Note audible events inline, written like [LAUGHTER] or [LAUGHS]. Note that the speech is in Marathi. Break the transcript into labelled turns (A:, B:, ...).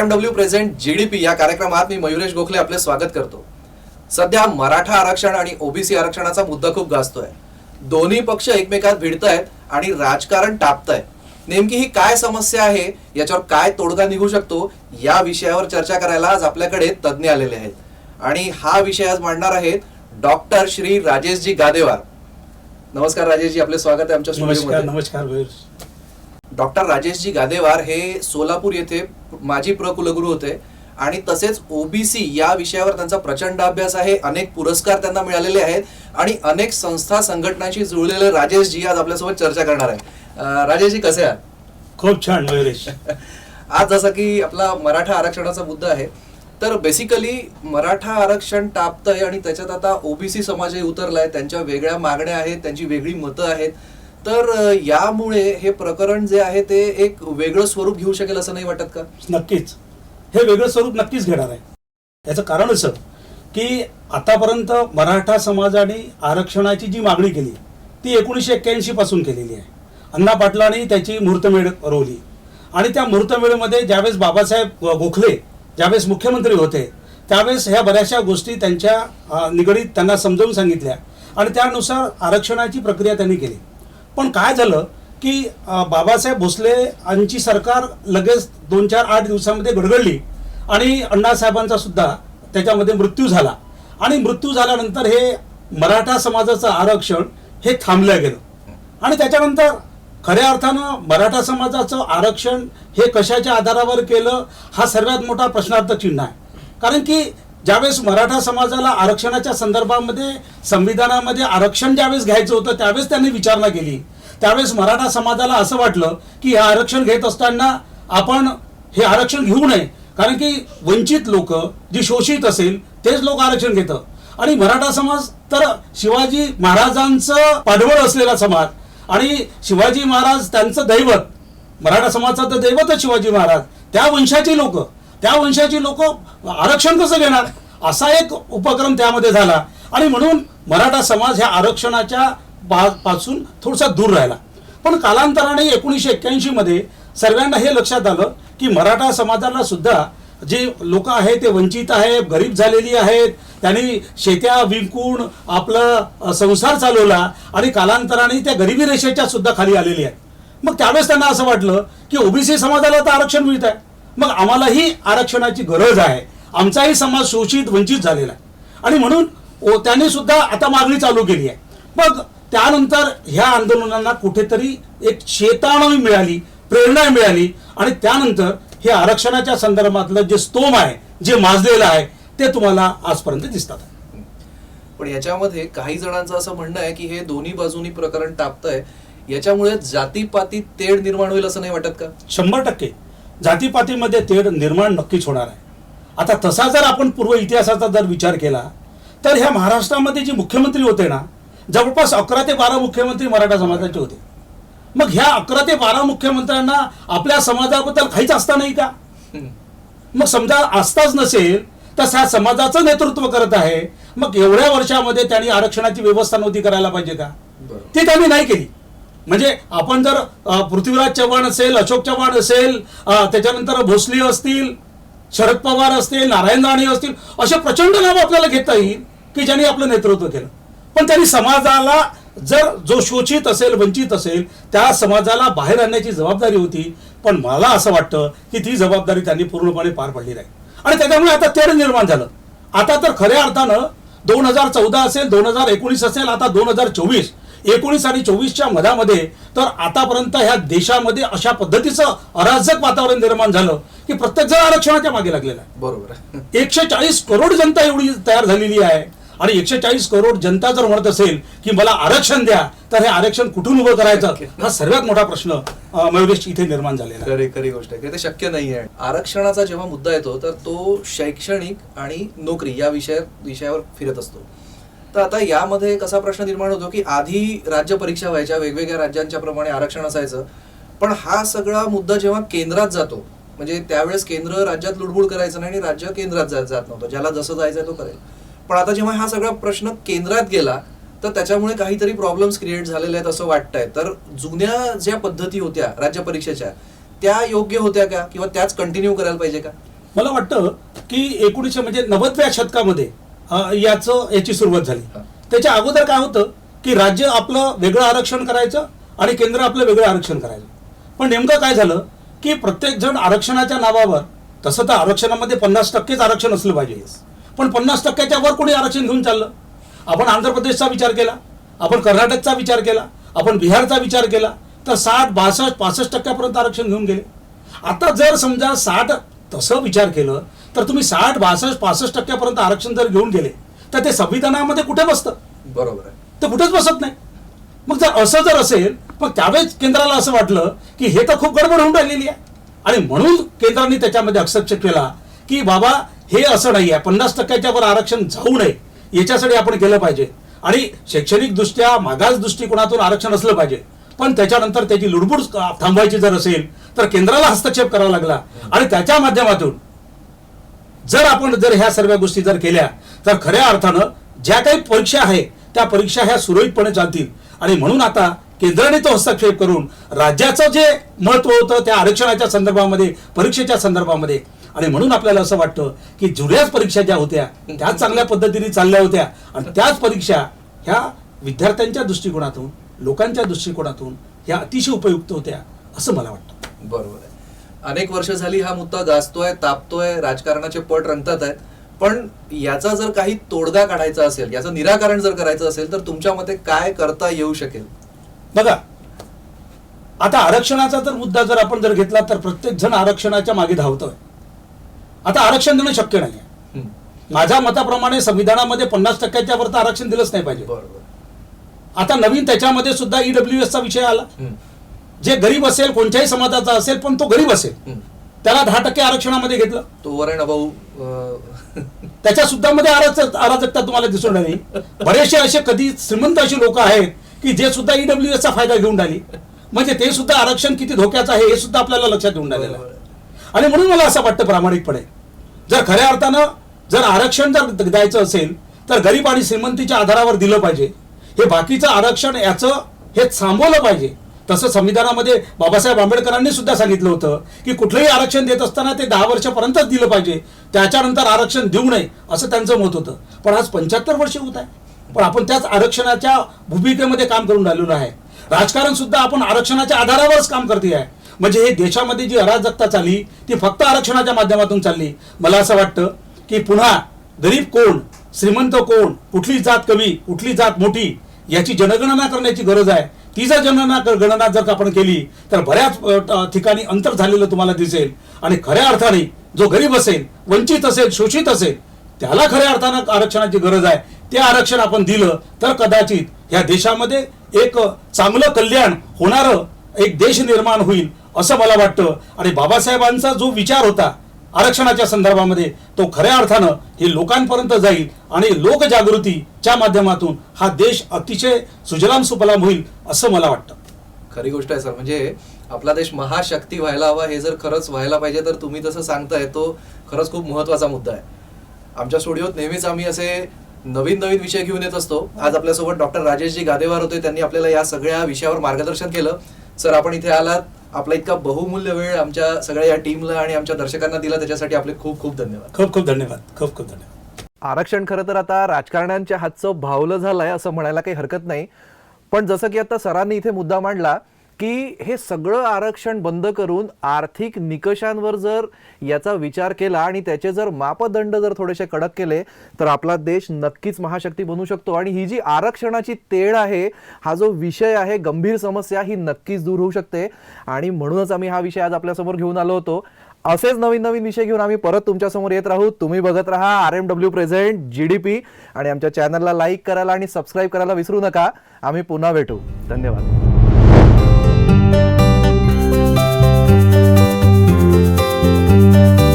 A: एम डब्ल्यू प्रेझेंट जीडीपी या कार्यक्रमात मी मयुरेश गोखले आपले स्वागत करतो. सध्या मराठा आरक्षण आणि ओबीसी आरक्षणाचा मुद्दा खूप गाजतोय. दोन्ही पक्ष एकमेकात भिडतायत आणि राजकारण टापताय. नेमकी ही काय समस्या आहे याच्यावर काय तोडगा निघू शकतो या विषयावर चर्चा करायला आज आपल्याकडे तज्ज्ञ आलेले आहेत. आणि हा विषय आज मांडणार आहेत डॉक्टर श्री राजेशजी गादेवार. नमस्कार राजेशजी आपले स्वागत आहे आमच्या
B: नमस्कार
A: डॉक्टर राजेशजी गादेवार हे सोलापूर येथे माजी प्र कुलगुरू होते. आणि तसेच ओबीसी या विषयावर त्यांचा प्रचंड अभ्यास आहे. अनेक पुरस्कार त्यांना मिळालेले आहेत. आणि अनेक संस्था संघटनांशी जुळलेले राजेशजी आज आपल्यासोबत चर्चा करणार आहे राजेशजी कसे आहात?
B: खूप छान मयुरेश [LAUGHS]
A: आज जसं की आपला मराठा आरक्षणाचा मुद्दा आहे तर बेसिकली मराठा आरक्षण टापतंय आणि त्याच्यात आता ओबीसी समाजही उतरलाय. त्यांच्या वेगळ्या मागण्या आहेत त्यांची वेगळी मतं आहेत. तर यामुळे हे प्रकरण जे आहे ते एक वेगळं स्वरूप घेऊ शकेल असं नाही वाटत का?
B: नक्कीच. हे वेगळं स्वरूप नक्कीच घेणार आहे. याचं कारण असं की आतापर्यंत मराठा समाजाने आरक्षणाची जी मागणी केली ती एकोणीसशे एक्क्याऐंशी पासून केलेली आहे. अण्णा पाटलांनी त्याची मुहूर्तमेढ रोवली. आणि त्या मुहूर्तमेळमध्ये ज्यावेळेस बाबासाहेब गोखले ज्यावेळेस मुख्यमंत्री होते त्यावेळेस ह्या बऱ्याचशा गोष्टी त्यांच्या निगडीत त्यांना समजावून सांगितल्या. आणि त्यानुसार आरक्षणाची प्रक्रिया त्यांनी केली. पण काय झालं की बाबासाहेब भोसले यांची सरकार लगेच दोन चार आठ दिवसामध्ये गडगडली आणि अण्णासाहेबांचा सुद्धा त्याच्यामध्ये मृत्यू झाला. आणि मृत्यू झाल्यानंतर हे मराठा समाजाचं आरक्षण हे थांबलं गेलं. आणि त्याच्यानंतर खऱ्या अर्थानं मराठा समाजाचं आरक्षण हे कशाच्या आधारावर केलं हा सर्वात मोठा प्रश्नार्थ चिन्ह आहे. कारण की ज्यावेळेस मराठा समाजाला आरक्षणाच्या संदर्भामध्ये संविधानामध्ये आरक्षण ज्यावेळेस घ्यायचं होतं त्यावेळेस त्यांनी विचारणा केली. त्यावेळेस मराठा समाजाला असं वाटलं की हे आरक्षण घेत असताना आपण हे आरक्षण घेऊ नये. कारण की वंचित लोक जी शोषित असेल तेच लोक आरक्षण घेतं. आणि मराठा समाज तर शिवाजी महाराजांचं पाठबळ असलेला समाज आणि शिवाजी महाराज त्यांचं दैवत. मराठा समाजाचं तर दैवतच शिवाजी महाराज. त्या वंशाची लोक. त्या वंशाची लोक आरक्षण कसं घेणार? असा एक उपक्रम त्यामध्ये झाला. आणि म्हणून मराठा समाज ह्या आरक्षणाच्या पा- पासून थोडासा दूर राहिला. पण कालांतराने एकोणीसशे एक्क्याऐंशीमध्ये सर्वांना हे लक्षात आलं की मराठा समाजाला सुद्धा जे लोक आहेत ते वंचित आहेत गरीब झालेली आहेत त्यांनी शेत्या विकून आपलं संसार चालवला आणि कालांतराने त्या गरिबी रेषेच्या सुद्धा खाली आलेली आहेत. मग त्यावेळेस त्यांना असं वाटलं की ओबीसी समाजाला तर आरक्षण मिळत आहे मग आम्हालाही आरक्षणाची गरज आहे. आमचाही समाज शोषित वंचित झालेला आहे. आणि म्हणून त्यांनी सुद्धा आता मागणी चालू केली आहे. मग त्यानंतर ह्या आंदोलनांना कुठेतरी एक चेतावणी मिळाली प्रेरणा मिळाली. आणि त्यानंतर हे आरक्षणाच्या संदर्भातलं जे स्तोम आहे जे माजलेलं आहे ते तुम्हाला आजपर्यंत दिसतात.
A: पण याच्यामध्ये काही जणांचं असं म्हणणं आहे की हे दोन्ही बाजूनी प्रकरण टापतंय. याच्यामुळे जातीपाती तेढ निर्माण होईल असं नाही वाटत का?
B: शंभर टक्के. जातीपातीमध्ये तेढ निर्माण नक्कीच होणार आहे. आता तसा जर आपण पूर्व इतिहासाचा जर विचार केला तर ह्या महाराष्ट्रामध्ये जे मुख्यमंत्री होते ना जवळपास अकरा ते बारा मुख्यमंत्री मराठा समाजाचे होते. मग ह्या अकरा ते बारा मुख्यमंत्र्यांना आपल्या समाजाबद्दल काहीच असता नाही का. मग समजा आस्थाच नसेल तर ह्या समाजाचं नेतृत्व करत आहे. मग एवढ्या वर्षामध्ये त्यांनी आरक्षणाची व्यवस्था नव्हती करायला पाहिजे का. ती त्यांनी नाही केली. म्हणजे आपण जर पृथ्वीराज चव्हाण असेल अशोक चव्हाण असेल त्याच्यानंतर भोसले असतील शरद पवार असतील नारायण राणे असतील असे प्रचंड नाव आपल्याला घेता येईल की ज्यांनी आपलं नेतृत्व केलं. पण त्यांनी समाजाला जर जो शोषित असेल वंचित असेल त्या समाजाला बाहेर आणण्याची जबाबदारी होती. पण मला असं वाटतं की ती जबाबदारी त्यांनी पूर्णपणे पार पडली नाही. आणि त्याच्यामुळे आता तेढ निर्माण झालं. आता तर खऱ्या अर्थानं दोन हजार चौदा असेल दोन हजार एकोणीस असेल आता दोन हजार चोवीस. एकोणीस आणि चोवीसच्या मधामध्ये तर आतापर्यंत ह्या देशामध्ये अशा पद्धतीचं अराजक वातावरण निर्माण झालं की प्रत्येक जण आरक्षणाच्या मागे लागलेला आहे.
A: बरोबर.
B: एकशे चाळीस करोड जनता एवढी तयार झालेली आहे आणि एकशे चाळीस करोड जनता जर म्हणत असेल की मला आरक्षण द्या तर हे आरक्षण कुठून उभं करायचं? हा सर्वात मोठा प्रश्न मयुरेश इथे निर्माण झालेला आहे.
A: खरी खरी गोष्ट आहे. ते शक्य नाही आहे. आरक्षणाचा जेव्हा मुद्दा येतो तर तो शैक्षणिक आणि नोकरी या विषय विषयावर फिरत असतो. तर आता यामध्ये कसा प्रश्न निर्माण होतो की आधी राज्य परीक्षा व्हायच्या वेगवेगळ्या राज्यांच्या प्रमाणे आरक्षण असायचं. पण हा सगळा मुद्दा जेव्हा केंद्रात जातो म्हणजे त्यावेळेस केंद्र राज्यात लुडबुड करायचं नाही आणि राज्य केंद्रात जात नव्हतं. ज्याला जसं जायचं तो करेल. पण आता जेव्हा हा सगळा प्रश्न केंद्रात गेला तर त्याच्यामुळे काहीतरी प्रॉब्लेम्स क्रिएट झालेले आहेत असं वाटतंय. तर जुन्या ज्या पद्धती होत्या राज्य परीक्षेच्या त्या योग्य होत्या का? किंवा त्याच कंटिन्यू करायला पाहिजे का?
B: मला वाटतं की एकोणीसशे म्हणजे नव्वदव्या शतकामध्ये याचं याची सुरुवात झाली. त्याच्या अगोदर काय होतं की राज्य आपलं वेगळं आरक्षण करायचं आणि केंद्र आपलं वेगळं आरक्षण करायचं. पण नेमकं काय झालं की प्रत्येक जण आरक्षणाच्या नावावर तसं तर आरक्षणामध्ये पन्नास टक्केच आरक्षण असलं पाहिजे. पण पन्नास टक्क्याच्या वर कोणी आरक्षण घेऊन चाललं? आपण आंध्र प्रदेशचा विचार केला आपण कर्नाटकचा विचार केला आपण बिहारचा विचार केला तर साठ बासष्ट पासष्ट टक्क्यापर्यंत आरक्षण घेऊन गेले. आता जर समजा साठ तसं विचार केलं तर तुम्ही साठ बासष्ट पासष्ट टक्क्यापर्यंत आरक्षण जर घेऊन गेले तर ते संविधानामध्ये कुठे बसतं?
A: बरोबर आहे.
B: ते कुठेच बसत नाही. मग जर असं जर असेल मग त्यावेळेस केंद्राला असं वाटलं की हे तर खूप गडबड होऊन राहिलेली आहे. आणि म्हणून केंद्राने त्याच्यामध्ये हस्तक्षेप केला की बाबा हे असं नाही आहे पन्नास टक्क्याच्या वर आरक्षण जाऊ नये याच्यासाठी आपण केलं पाहिजे. आणि शैक्षणिक दृष्ट्या मागास दृष्टिकोनातून आरक्षण असलं पाहिजे. पण त्याच्यानंतर त्याची लुडबुड थांबवायची जर असेल तर केंद्राला हस्तक्षेप करावा लागला. आणि त्याच्या माध्यमातून जर आपण जर ह्या सर्व गोष्टी जर केल्या तर खऱ्या अर्थानं ज्या काही परीक्षा आहे त्या परीक्षा ह्या सुरळीतपणे चालतील. आणि म्हणून आता केंद्राने तो हस्तक्षेप करून राज्याचं जे महत्त्व होतं त्या आरक्षणाच्या संदर्भामध्ये परीक्षेच्या संदर्भामध्ये आणि म्हणून आपल्याला असं वाटतं की जुन्याच परीक्षा ज्या होत्या त्याच चांगल्या पद्धतीने चालल्या होत्या आणि त्याच परीक्षा ह्या विद्यार्थ्यांच्या दृष्टिकोनातून लोकांच्या दृष्टिकोनातून ह्या अतिशय उपयुक्त होत्या असं मला वाटतं.
A: बरोबर आहे. अनेक वर्ष झाली हा मुद्दा गाजतोय तापतोय राजकारणाचे पट रंगतात आहेत. पण याचा जर काही तोडगा काढायचा असेल याचं निराकरण जर करायचं असेल तर तुमच्या मते काय करता येऊ शकेल?
B: बघा आता आरक्षणाचा जर मुद्दा जर आपण जर घेतला तर प्रत्येक जण आरक्षणाच्या मागे धावतोय. आता आरक्षण देणं शक्य नाही. माझ्या मताप्रमाणे संविधानामध्ये पन्नास टक्क्याच्या वर तर आरक्षण दिलंच नाही पाहिजे.
A: बरोबर.
B: आता नवीन त्याच्यामध्ये सुद्धा ईडब्ल्यू चा विषय आला. जे गरीब असेल कोणत्याही समाजाचा असेल पण तो गरीब असेल. त्याला दहा टक्के आरक्षणामध्ये घेतलं.
A: तो वरण भाऊ [LAUGHS]
B: त्याच्या सुद्धा मध्ये अराजक अराजकता तुम्हाला दिसून राहिली. बरेचसे असे कधी श्रीमंत अशी लोक आहेत की जे सुद्धा ईडब्ल्यू चा फायदा घेऊन राहिली. म्हणजे ते सुद्धा आरक्षण किती धोक्याचं आहे हे सुद्धा आपल्याला लक्षात येऊन राहिलेलं आहे. आणि म्हणून मला असं वाटतं प्रामाणिकपणे जर खऱ्या अर्थानं जर आरक्षण जर द्यायचं असेल तर गरीब आणि श्रीमंतीच्या आधारावर दिलं पाहिजे. हे बाकीचं आरक्षण याचं हे थांबवलं पाहिजे. तसं संविधानामध्ये बाबासाहेब आंबेडकरांनी सुद्धा सांगितलं होतं की कुठलंही आरक्षण देत असताना ते दहा वर्षापर्यंतच दिलं पाहिजे. त्याच्यानंतर आरक्षण देऊ नये असं त्यांचं मत होतं. पण आज पंच्याहत्तर वर्ष होत आहे. पण आपण त्याच आरक्षणाच्या भूमिकेमध्ये काम करून राहिलेलो आहे. राजकारण सुद्धा आपण आरक्षणाच्या आधारावरच काम करते आहे. म्हणजे हे देशामध्ये जी अराजकता चालली ती फक्त आरक्षणाच्या माध्यमातून चालली. मला असं वाटतं की पुन्हा गरीब कोण श्रीमंत कोण? कुठली जात कमी कुठली जात मोठी? याची जनगणना करण्याची गरज आहे. ती जर जनगणना गणना जर का आपण केली तर बऱ्याच ठिकाणी अंतर झालेलं तुम्हाला दिसेल. आणि खऱ्या अर्थाने जो गरीब असेल वंचित असेल शोषित असेल त्याला खऱ्या अर्थानं आरक्षणाची गरज आहे. ते आरक्षण आपण दिलं तर कदाचित ह्या देशामध्ये एक चांगलं कल्याण होणारं एक देश निर्माण होईल असं मला वाटतं. आणि बाबासाहेबांचा जो विचार होता आरक्षणाच्या संदर्भामध्ये तो खऱ्या अर्थानं हे लोकांपर्यंत जाईल आणि लोकजागृतीच्या माध्यमातून हा देश अतिशय सुजलाम सुफलाम होईल असं मला वाटतं.
A: खरी गोष्ट आहे सर. म्हणजे आपला देश महाशक्ती व्हायला हवा हे जर खरंच व्हायला पाहिजे तर तुम्ही तसं सांगताय तो खरंच खूप महत्त्वाचा मुद्दा आहे. आमच्या स्टुडिओत नेहमीच आम्ही असे नवीन नवीन विषय घेऊन येत असतो. आज आपल्यासोबत डॉक्टर राजेशजी गादेवार होते. त्यांनी आपल्याला या सगळ्या विषयावर मार्गदर्शन केलं. सर आपण इथे आलात. आपला इतका बहुमूल्य वेळ आमच्या सगळ्या या टीमला आणि आमच्या दर्शकांना दिला त्याच्यासाठी आपले खूप खूप धन्यवाद.
B: खूप खूप धन्यवाद. खूप खूप धन्यवाद.
A: आरक्षण खरं तर आता राजकारण्यांच्या हातचं भावलं झालंय असं म्हणायला काही हरकत नाही. पण जसं की आता सरांनी इथे मुद्दा मांडला की हे सगळं आरक्षण बंद करून आर्थिक निकषांवर जर याचा विचार केला आणि त्याचे जर मापदंड जर थोडेसे कडक केले तर आपला देश नक्कीच महाशक्ती बनू शकतो. आणि ही जी आरक्षणाची तेढ आहे हा जो विषय आहे गंभीर समस्या ही नक्कीच दूर होऊ शकते. आणि म्हणूनच आम्ही हा विषय आज आपल्यासमोर घेऊन आलो होतो. असेच नवीन नवीन विषय घेऊन आम्ही परत तुमच्यासमोर येत राहू. तुम्ही बघत राहा R M W present G D P आणि आमच्या चॅनलला लाईक करायला आणि सबस्क्राईब करायला विसरू नका. आम्ही पुन्हा भेटू. धन्यवाद. thank you.